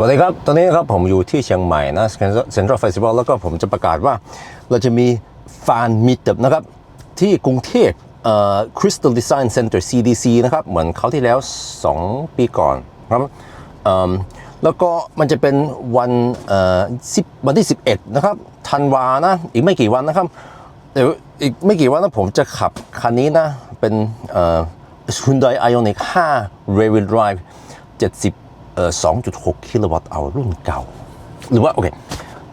สวัสดีครับ ตอนนี้นะครับผมอยู่ที่เชียงใหม่นะ Central Festival แล้วก็ผมจะประกาศว่าเราจะมีฟานมิตรนะครับ ที่กรุงเทพเอ่อ Crystal Design Center CDC นะครับ เหมือนเขาวที่แล้ว 2 ปีก่อนครับแล้วก็มันจะเป็นวันเอ่อ10วันที่ 11 นะครับธันวานะ อีกไม่กี่วันนะครับเดี๋ยวอีกไม่กี่วันนะผมจะขับคันนี้นะ เป็นเอ่อ Hyundai Ioniq 5 Rear Wheel Drive 70 2.6 กิโลวัตต์เอารุ่นเก่า หรือว่า โอเค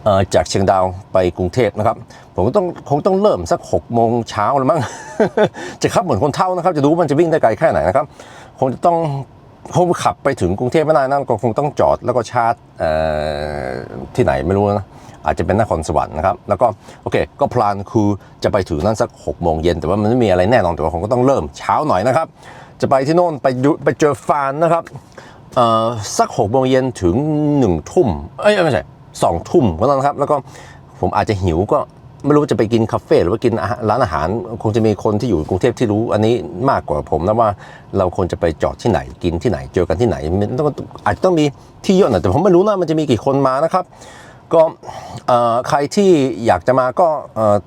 เอ่อจากเชียงดาวไปกรุงเทพนะครับ ผมก็ต้องคงต้องเริ่มสัก6โมงเช้าแล้วมั้งจะขับเหมือนคนเท่านะครับ จะดูว่ามันจะวิ่งได้ไกลแค่ไหนนะครับ คงจะต้องคงขับไปถึงกรุงเทพไม่ได้นะก็คงต้องจอดแล้วก็ชาร์จเอ่อที่ไหนไม่รู้นะอาจจะเป็นนครสวรรค์นะครับ แล้วก็โอเค ก็พลานคือจะไปถึงนั่นสัก6โมงเย็นแต่ว่ามันไม่มีอะไรแน่นอนแต่ว่าผมก็ต้องเริ่มเช้าหน่อยนะครับ จะไปที่โน่นไปดูไปเจอฟานนะครับ เอ่อสัก6โมงเย็นถึง1ทุ่มเอ้ยไม่ใช่2ทุ่มก็แล้วนะครับ แล้วก็ผมอาจจะหิวก็ไม่รู้จะไปกินคาเฟ่หรือว่ากินร้านอาหาร คงจะมีคนที่อยู่กรุงเทพที่รู้อันนี้มากกว่าผมนะว่าเราควรจะไปจอดที่ไหนกินที่ไหนเจอกันที่ไหนต้องอาจจะต้องมีที่เยอะหน่อยแต่ผมไม่รู้นะมันจะมีกี่คนมานะครับก็ใครที่อยากจะมาก็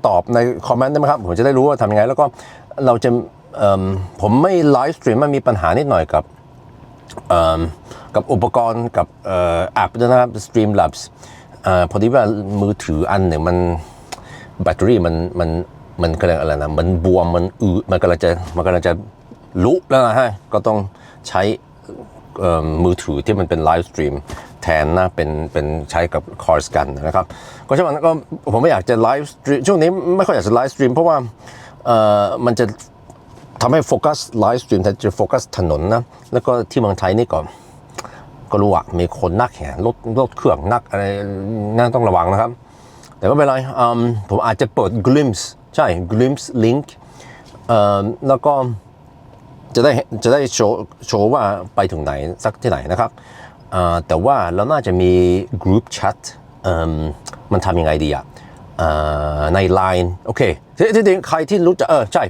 ตอบในคอมเมนต์ได้ไหมครับผมจะได้รู้ว่าทำยังไง แล้วก็เราจะผมไม่ไลฟ์สตรีมมันมีปัญหานิดหน่อยกับ กับอุปกรณ์กับแอปนะครับ Streamlabs เอ่อพอดีว่ามือถืออันหนึ่งมันแบตเตอรี่มันมันมันกำลังอะไรนะมันบวมมันอืดมันกำลังจะมันกำลังจะลุแล้วนะฮะก็ต้องใช้มือถือที่มันเป็นไลฟ์สตรีมแทนนะเป็นเป็นใช้กับคอร์สกันนะครับก็ใช่ไหมก็ผมไม่อยากจะไลฟ์สตรีมช่วงนี้ไม่ค่อยอยากจะไลฟ์สตรีมเพราะว่ามันจะ ทำให้โฟกัสไลฟ์สตรีมแต่จะโฟกัสถนนนะ แล้วก็ที่เมืองไทยนี่ก่อนก็รู้อะมีคนนักแห่รถรถเครื่องนักอะไรน่าต้องระวังนะครับ แต่ไม่เป็นไรมผมอาจจะเปิด glimpse ใช่ glimpse link แล้วก็จะได้จะได้โชว์โชว์ว่าไปถึงไหนสักที่ไหนนะครับ แต่ว่าเราน่าจะมี group chat มมันทำยังไงดีอะ ใน Line โอเคที่จริงใครที่รู้จักเออใช่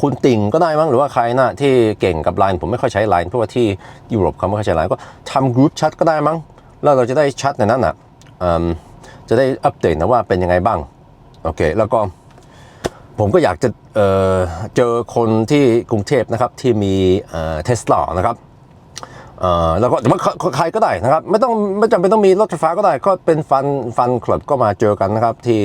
คุณติ่งก็ได้มั้งหรือว่าใครนะที่เก่งกับ Line ผมไม่ค่อยใช้ Line เพราะว่าที่ยุโรปเขาไม่ค่อยใช้ Line ก็ทำกรุ๊ปแชทก็ได้มั้ง แล้วเราจะได้แชทในนั้นอะเอิ่มจะได้อัปเดตนะว่าเป็นยังไงบ้าง โอเค แล้วก็ผมก็อยากจะเเจอคนที่กรุงเทพนะครับที่มีเทสลานะครับ อ่อแล้วก็แต่ว่าใครก็ได้นะครับ ไม่ต้องไม่จำเป็นต้องมีรถไฟฟ้าก็ได้ ก็เป็นฟันฟันคลับก็มาเจอกันนะครับ ที่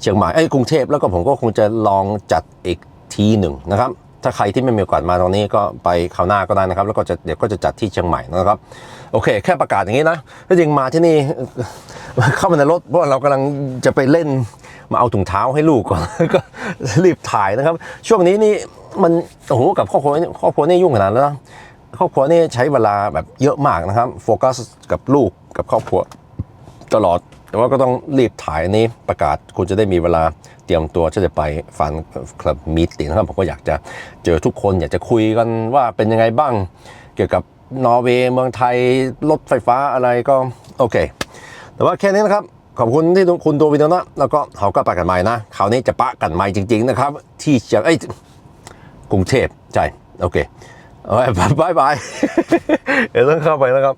เชียงใหม่ไอ้กรุงเทพแล้วก็ผมก็คงจะลองจัดอีกทีหนึ่งนะครับ ถ้าใครที่ไม่มีโอกาสมาตรงนี้ก็ไปคราวหน้าก็ได้นะครับ แล้วก็จะเดี๋ยวก็จะจัดที่เชียงใหม่นะครับ โอเค แค่ประกาศอย่างนี้นะถ้าจริงมาที่นี่เข้ามาในรถเพราะว่าเรากำลังจะไปเล่นมาเอาถุงเท้าให้ลูกก่อนก็รีบถ่ายนะครับ ช่วงนี้นี่มันโอ้โหกับครอบครัวครอบครัวนี่ยุ่งขนาดนั้นแล้วนะ ครอบครัวนี่ใช้เวลาแบบเยอะมากนะครับโฟกัสกับลูกกับครอบครัวตลอด แต่ว่าก็ต้องรีบถ่ายนี้ประกาศคุณจะได้มีเวลาเตรียมตัวที่จะไปฟันคลับมีตติ้งนะครับผมก็อยากจะเจอทุกคนอยากจะคุยกันว่าเป็นยังไงบ้าง เกี่ยวกับนอร์เวย์เมืองไทยรถไฟฟ้าอะไรก็โอเค แต่ว่าแค่นี้นะครับ ขอบคุณที่คุณดูวิดีโอนะแล้วก็เขาก็ปะกันใหม่นะคราวนี้จะปะกันใหม่จริง ๆ นะครับ ที่เชียงเอ้กรุงเทพใช่โอเค บายบาย เดี๋ยวต้องเข้าไปแล้วครับ